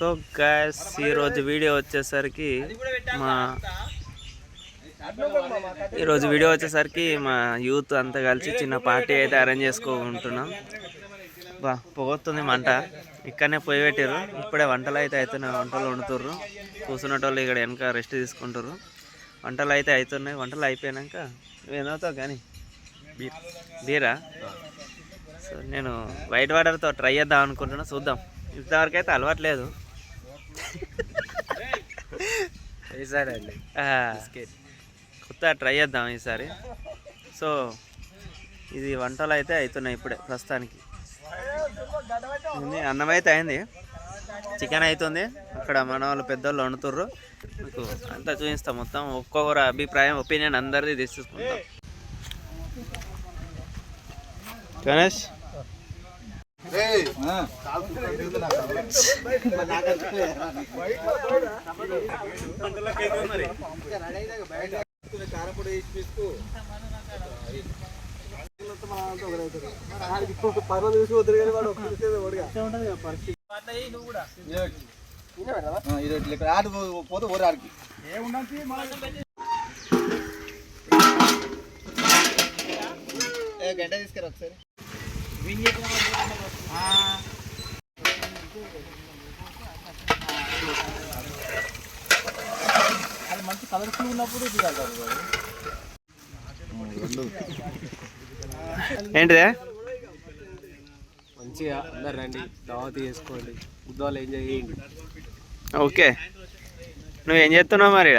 So gas ఈరోజు video వచ్చేసరికి మా ఈరోజు వీడియో వచ్చేసరికి మా యూత్ అంతా కలిసి చిన్న పార్టీ అయితే అరేంజ్ చేసుకుంటున్నాం బా పొగొస్తుంది మంట. ఇక్కడనే పొయ్యి పెట్టారు ఇప్పుడే వంటలు అయితే అవుతున్నాయి వంటలు వండుతుర్రు. కూర్చున్నటోళ్ళు ఇక్కడ వెనక రెస్ట్ తీసుకుంటారు వంటలు అయితే అవుతున్నాయి వంటలు అయిపోయాక నువ్వేమవుతావు కానీ? బీర్ బీరా? సో నేను వైట్ వాటర్తో ట్రై చేద్దాం అనుకుంటున్నా. చూద్దాం. ఇంతవరకు అయితే అలవాట్లేదు ఈసారి అండి. కొత్త ట్రై చేద్దాం ఈసారి సో ఇది వంటలు అయితే అవుతున్నాయి ఇప్పుడే ప్రస్తుతానికి. అన్నం అయితే అయింది. చికెన్ అవుతుంది. అక్కడ మన వాళ్ళు పెద్దోళ్ళు వండుతుర్రు. మీకు అంతా చూపిస్తాం మొత్తం ఒక్కొక్కరు అభిప్రాయం ఒపీనియన్ అందరిది తీసుకుంటాం గణేష్? పర్వ చూసి వద్దరు కానీ వాడు ఆడు పోతే ఊరు ఆడికి గంట తీసుకురా ఒకసారి. అది మంచి కలర్ఫుల్ ఉన్నప్పుడు ఏంటిదే? మంచిగా అందరు రండి దావత్ చేసుకోండి ఉద్యోగాలు ఎంజాయ్ చేయండి. ఓకే. నువ్వేం చేస్తున్నావు మరి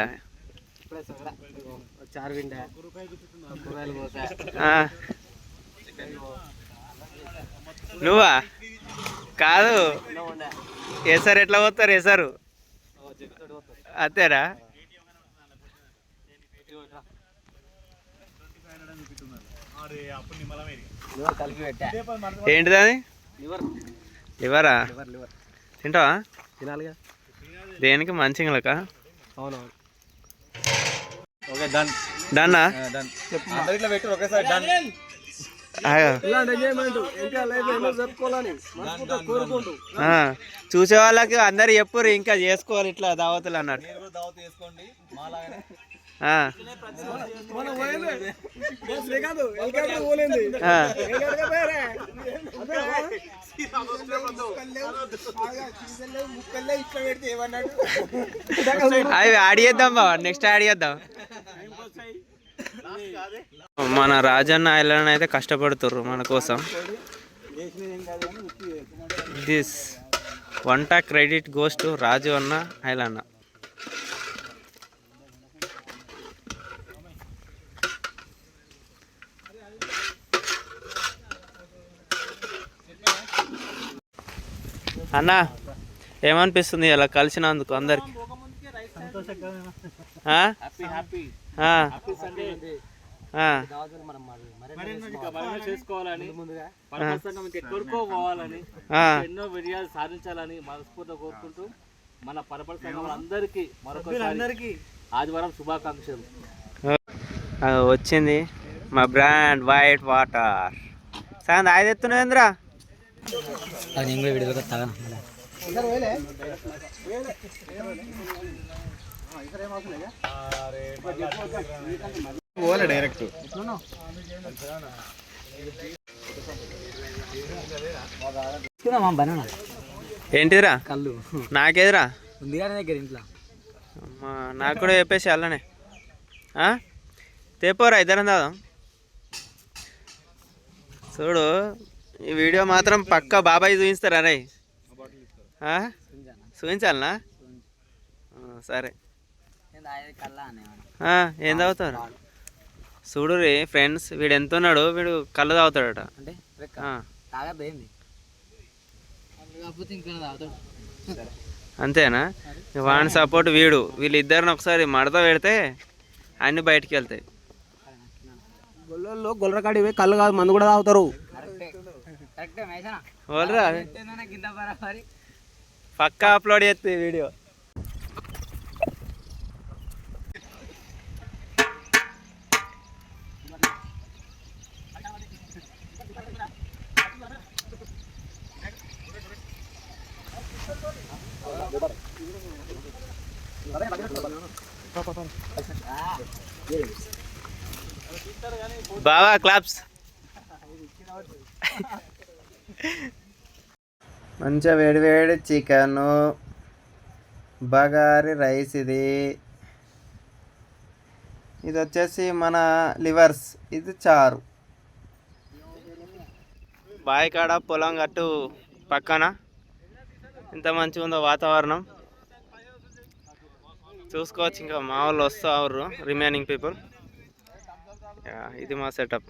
చారు విండా కూరగాయలు పోతా. నువ్వా? కాదు. ఏసారు ఎట్లా పోతారు? ఏసారు అంతేరా ఏంటిది అది? లివర్? తింటావా? తినాలిగా దేనికి? మంచిగా అవునవును. ఓకే డన్ డన్నా? డన్ అందరు ఇట్లా పెట్టు ఒకేసారి డన్ చూసే వాళ్ళకి అందరు చెప్పుర్రు ఇంకా చేసుకోవాలి ఇట్లా దావతులు అన్నట్టు అవి యాడ్ చేద్దాం బావ నెక్స్ట్ యాడ్ చేద్దాం మన రాజన్న ఐలాండ్ అయితే కష్టపడుతుర్రు మన కోసం. దిస్ వంట క్రెడిట్ గోస్ టు రాజు అన్న ఐలాండ్. అన్నా ఏమనిపిస్తుంది ఇలా కలిసినందుకు అందరికి? హ్యాపీ హ్యాపీ హ్యాపీ సండే ఆ. మనం మరి చేసుకోవాలని పోవాలని ఎన్నో విజయాలు సాధించాలని మనస్ఫూర్తిగా కోరుకుంటూ మన పరపడ సంఘం అందరికీ మరొకసారి ఆదివారం శుభాకాంక్షలు. వచ్చింది మా బ్రాండ్ వైట్ వాటర్. ఎత్తున్నదేంద్రా అది నేను కూడా విడుదల తగను. పోలే డైరెక్ట్ ఏంటిదిరా? కళ్ళు. నాకేదిరా? ఉంది కానీ దగ్గర ఇంట్లో. అమ్మా నాకు కూడా చెప్పేసి అల్లనే ఆ? తేపోరా ఇద్దరం దాదాం చూడు ఈ వీడియో మాత్రం పక్క బాబాయ్ చూపిస్తారా రే? చూపించాలనా? సరే. ఏం తాగుతారు? చూడు రే ఫ్రెండ్స్ వీడు ఎంత ఉన్నాడు వీడు కళ్ళు తాగుతాడట అంటే అంతేనా? వాని సపోర్ట్ వీడు. వీళ్ళిద్దరిని ఒకసారి మడత పెడితే అన్ని బయటికి వెళ్తాయి. గొల్లల్లో గొల్లకాడి కళ్ళు కాదు మందు కూడా తాగుతారు. పక్కా అప్లోడ్ చేస్తుంది వీడియో. బావా క్లాప్స్ మంచిగా వేడి వేడి చికెన్ బగారి రైస్ ఇది. ఇది వచ్చేసి మన లివర్స్ ఇది చారు. బావి కాడ పొలం గట్టు పక్కన. ఎంత మంచిగా ఉందో వాతావరణం. చూసుకోవచ్చు ఇంకా మా వాళ్ళు వస్తారు రిమైనింగ్ పీపుల్ ఇది మా సెటప్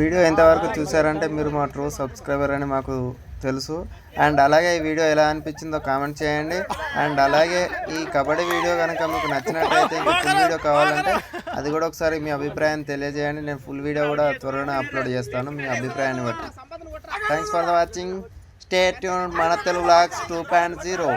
వీడియో ఎంతవరకు చూసారంటే మీరు మా ట్రూ సబ్స్క్రైబర్ అని మాకు తెలుసు. అండ్ అలాగే ఈ వీడియో ఎలా అనిపించిందో కామెంట్ చేయండి. అండ్ అలాగే ఈ కబడ్డీ వీడియో కనుక మీకు నచ్చినట్లయితే ఇంకా ఫుల్ వీడియో కావాలంటే అది కూడా ఒకసారి మీ అభిప్రాయం తెలియజేయండి. నేను ఫుల్ వీడియో కూడా త్వరలోనే అప్లోడ్ చేస్తాను మీ అభిప్రాయాన్ని బట్టి. Thanks for the watching stay tune మన Telugu blogs two point zero